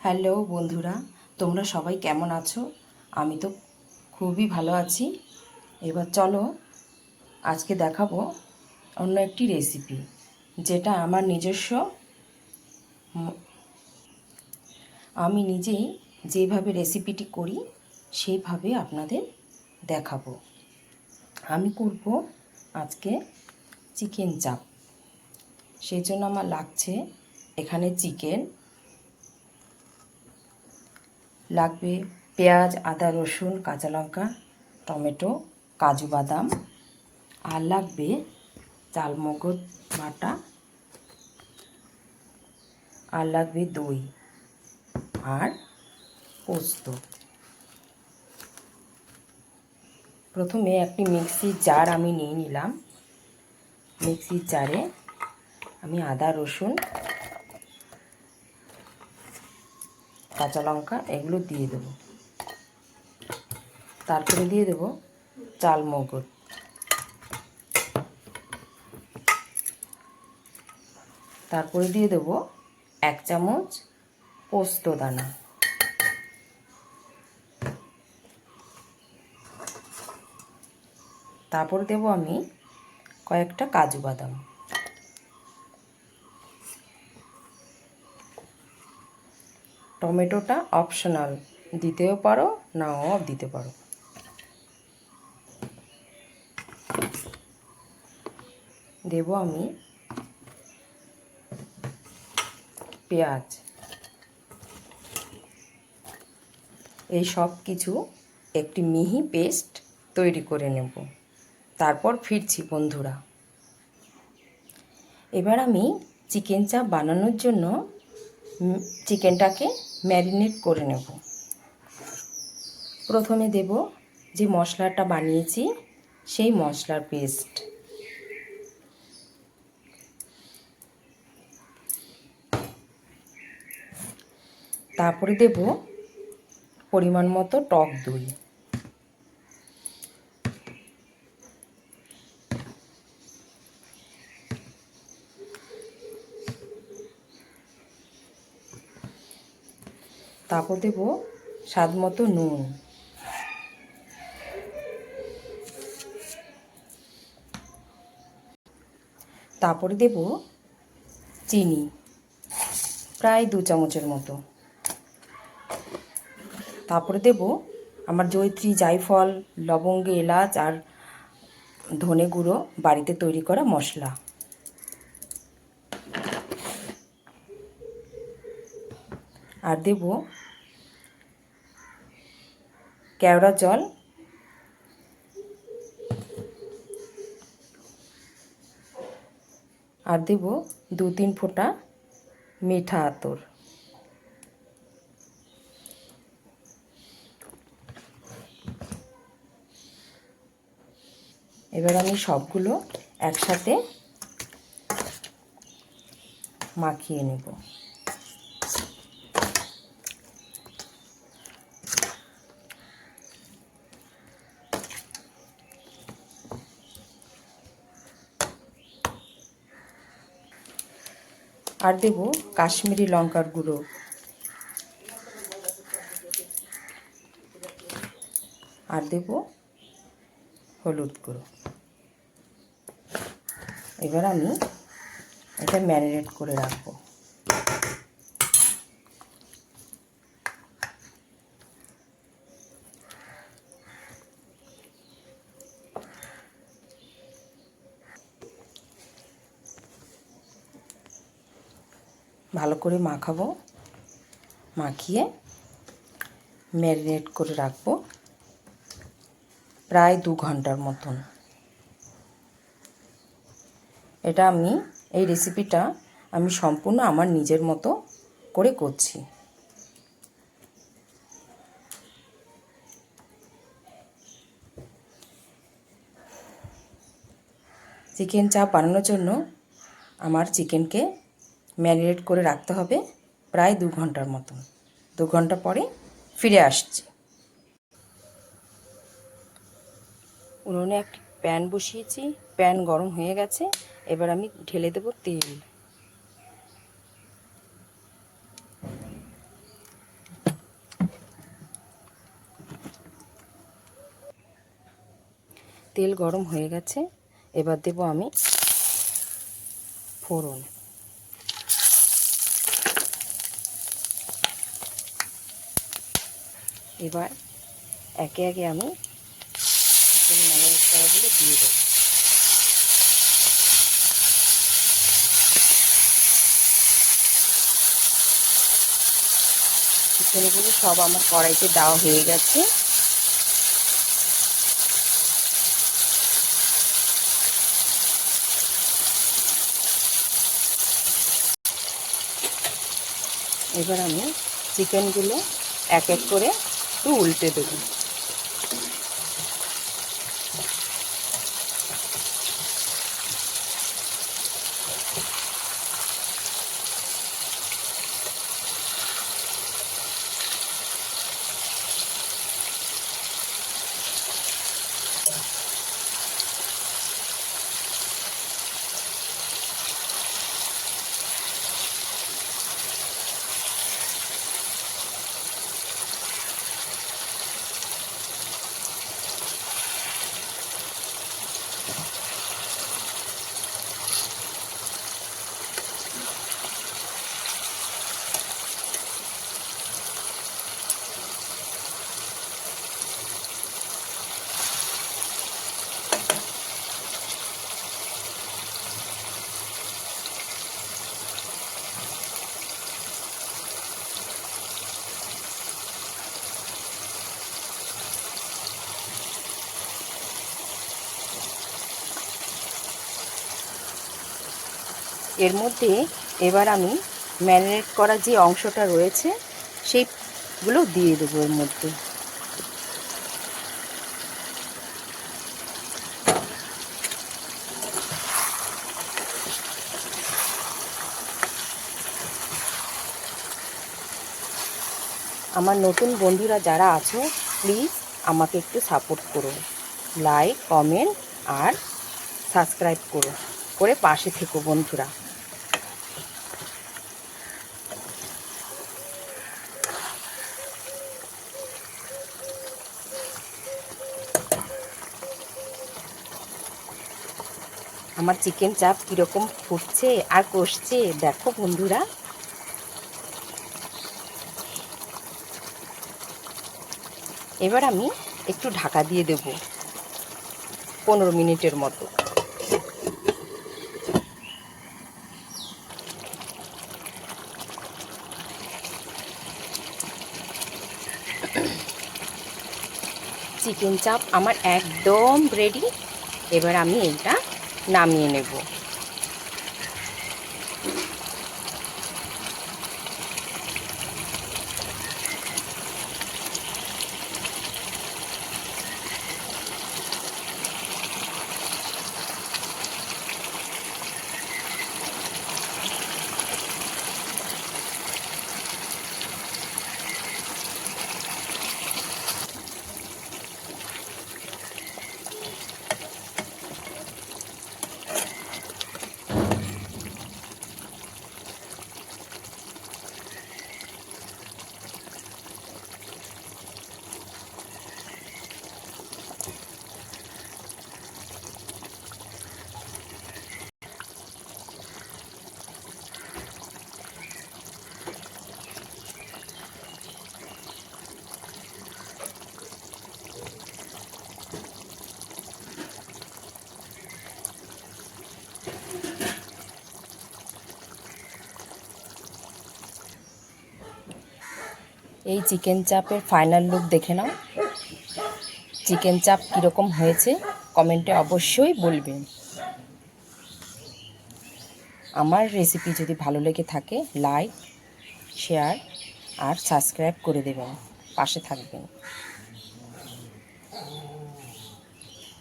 Hello বন্ধুরা, তোমরা সবাই কেমন আছো? আমি তো খুবই ভালো আছি। এবার চলো, আজকে দেখাবো অন্য একটি রেসিপি যেটা আমার নিজস্ব আমি নিজেই যেভাবে রেসিপিটি করি, সেইভাবে আপনাদের দেখাবো। আমি করব আজকে চিকেন চাপ সেই জন্য আমার লাগছে এখানে চিকেন লাগবে পেঁয়াজ, আদা, রসুন, কাঁচা লঙ্কা, টমেটো, কাজু বাদাম। আর লাগবে চালমগজ, বাটা। আর লাগবে দই আর পোস্ত। প্রথমে একটি মিক্সির জার আমি নিয়ে নিলাম। মিক্সির জারে আমি আদা, রসুন কাঁচা লঙ্কা এগুলো দিয়ে দেবো। তারপরে দিয়ে দেবো চাল মগজ তারপরে দিয়ে দেবো এক চামচ পোস্ত দানা। তারপর দেবো আমি কয়েকটা কাজু বাদাম। টমেটোটা অপশনাল দিতেও পারো, নাও দিতে পারো। দেব আমি পেঁয়াজ। এই সব কিছু একটি মিহি পেস্ট তৈরি করে নেব। তারপর ফিরছি বন্ধুরা। এবার আমি চিকেন চাপ বানানোর জন্য চিকেনটাকে ম্যারিনেট করে নেব। প্রথমে দেব যে মশলাটা বানিয়েছি, সেই মশলার পেস্ট। তারপরে দেব পরিমাণ মতো টক দই। তারপর দেব স্বাদ মতো নুন। তারপরে দেব চিনি, প্রায় দু চামচের মতো। তারপরে দেব আমার জয়ত্রী জায়ফল, লবঙ্গ, এলাচ আর ধনে গুঁড়ো বাড়িতে তৈরি করা মশলা। আর দেব কেওড়া জল। আর দেব দু তিন ফোঁটা মিঠা আতর। এবার আমি সবগুলো একসাথে মাখিয়ে নেব। আর দেব কাশ্মীরি লঙ্কার গুঁড়ো। আর দেব হলুদ গুঁড়ো। এবার আমি এটা ম্যারিনেট করে রাখব। ভালো করে মাখাবো। মাখিয়ে ম্যারিনেট করে রাখব প্রায় দু ঘণ্টার মতন। এটা আমি, এই রেসিপিটা আমি সম্পূর্ণ আমার নিজের মতো করে করছি। চিকেন চাপ বানানোর জন্য আমার চিকেনকে ম্যারিনেট করে রাখতে হবে প্রায় দু ঘণ্টার মতন। দু ঘণ্টা পরে ফিরে আসছি। উনুনে একটি প্যান বসিয়েছি। প্যান গরম হয়ে গেছে। এবার আমি ঢেলে দেব তেল। তেল গরম হয়ে গেছে। এবার দেব আমি ফোড়ন। এবার একে একে আমি চিকেন দিয়ে দেবো। চিকেনগুলো সব আমার কড়াইতে দেওয়া হয়ে গেছে। এবার আমি চিকেনগুলো এক এক করে একটু উল্টে দেবো এর মধ্যে এবার আমি ম্যারিনেট করা যে অংশটা রয়েছে, সেইগুলো দিয়ে দেবো এর মধ্যে। আমার নতুন বন্ধুরা যারা আছো প্লিজ আমাকে একটু সাপোর্ট করো। লাইক কমেন্ট আর সাবস্ক্রাইব করো। করে পাশে থেকো, বন্ধুরা। আমার চিকেন চাপ কীরকম ফুটছে আর কষছে, দেখো বন্ধুরা। এবার আমি একটু ঢাকা দিয়ে দেব, পনেরো মিনিটের মতো। চিকেন চাপ আমার একদম রেডি এবার আমি এইটা নামিয়ে নেব। এই চিকেন চাপের ফাইনাল লুক দেখে নাও। চিকেন চাপ কীরকম হয়েছে কমেন্টে অবশ্যই বলবেন আমার রেসিপি যদি ভালো লেগে থাকে লাইক শেয়ার আর সাবস্ক্রাইব করে দেবেন পাশে থাকবেন।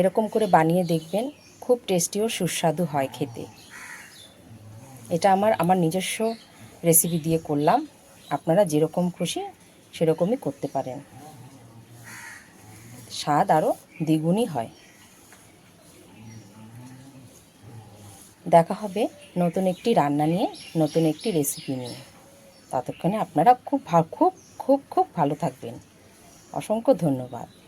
এরকম করে বানিয়ে দেখবেন, খুব টেস্টি ও সুস্বাদু হয় খেতে। এটা আমার আমার নিজস্ব রেসিপি দিয়ে করলাম। আপনারা যেরকম খুশি সেরকমই করতে পারেন। স্বাদ আরও দ্বিগুণই হয়। দেখা হবে নতুন একটি রান্না নিয়ে, নতুন একটি রেসিপি নিয়ে। ততক্ষণে আপনারা খুব খুব খুব খুব ভালো থাকবেন। অসংখ্য ধন্যবাদ।